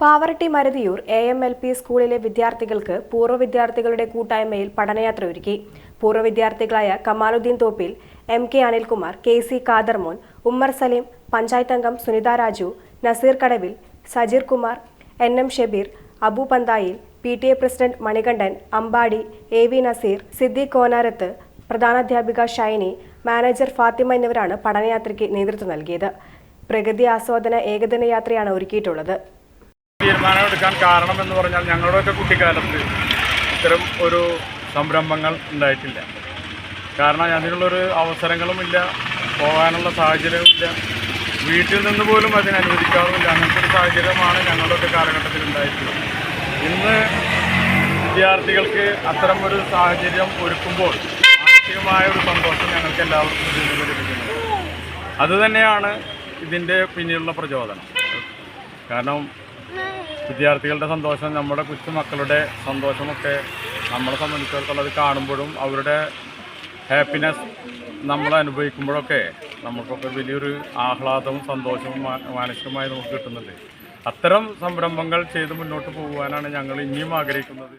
Pavaratty Maruthiyur A M L P സ്കൂളിലെ വിദ്യാർത്ഥികൾക്ക് പൂർവ വിദ്യാർത്ഥികളുടെ കൂട്ടായ്മയിൽ പഠനയാത്ര ഒരുക്കി. പൂർവ വിദ്യാർത്ഥികളായ Kamaluddin Thoppil M K Anilkumar K C Kadarmon Ummer Saleem panchayat അംഗം Sunitha Raju Naseer Kadavil Sajeer Kumar N M Shabeer Abu Panthayil P T A president Manikandan Ambadi A V Naseer Siddique Konarath പ്രധാനാധ്യാപിക Shiny manager Fathima എന്നിവരാണ് പഠനയാത്രയ്ക്ക് നേതൃത്വം നൽകിയത്. പ്രകൃതി ആസ്വാദന ഏകദിന യാത്രയാണ് ഒരുക്കിയിട്ടുള്ളത്. തീരുമാനമെടുക്കാൻ കാരണം എന്ന് പറഞ്ഞാൽ ഞങ്ങളുടെയൊക്കെ കുട്ടിക്കാലത്ത് ഇത്തരം ഒരു സംരംഭങ്ങൾ ഉണ്ടായിട്ടില്ല. കാരണം അതിനുള്ളൊരു അവസരങ്ങളുമില്ല പോകാനുള്ള സാഹചര്യവുമില്ല. വീട്ടിൽ നിന്ന് പോലും അതിന് അനുവദിക്കാറുമില്ല. അങ്ങനത്തെ ഒരു സാഹചര്യമാണ് ഞങ്ങളുടെയൊക്കെ കാലഘട്ടത്തിൽ ഉണ്ടായിട്ടുള്ളത്. ഇന്ന് വിദ്യാർത്ഥികൾക്ക് അത്തരം ഒരു സാഹചര്യം ഒരുക്കുമ്പോൾ മാനസികമായ ഒരു സന്തോഷം ഞങ്ങൾക്ക് എല്ലാവർക്കും ലഭിക്കുന്നത് അതുതന്നെയാണ് ഇതിന്റെ പിന്നിലുള്ള പ്രചോദനം. കാരണം വിദ്യാർത്ഥികളുടെ സന്തോഷം നമ്മുടെ കൊച്ചുമക്കളുടെ സന്തോഷമൊക്കെ നമ്മളെ സംബന്ധിച്ചിടത്തോളം അത് കാണുമ്പോഴും അവരുടെ ഹാപ്പിനെസ് നമ്മൾ അനുഭവിക്കുമ്പോഴൊക്കെ നമുക്കൊക്കെ വലിയൊരു ആഹ്ലാദവും സന്തോഷവും മാനസികമായി നമുക്ക് കിട്ടുന്നുണ്ട്. അത്തരം സംരംഭങ്ങൾ ചെയ്ത് മുന്നോട്ട് പോകുവാനാണ് ഞങ്ങൾ ഇനിയും ആഗ്രഹിക്കുന്നത്.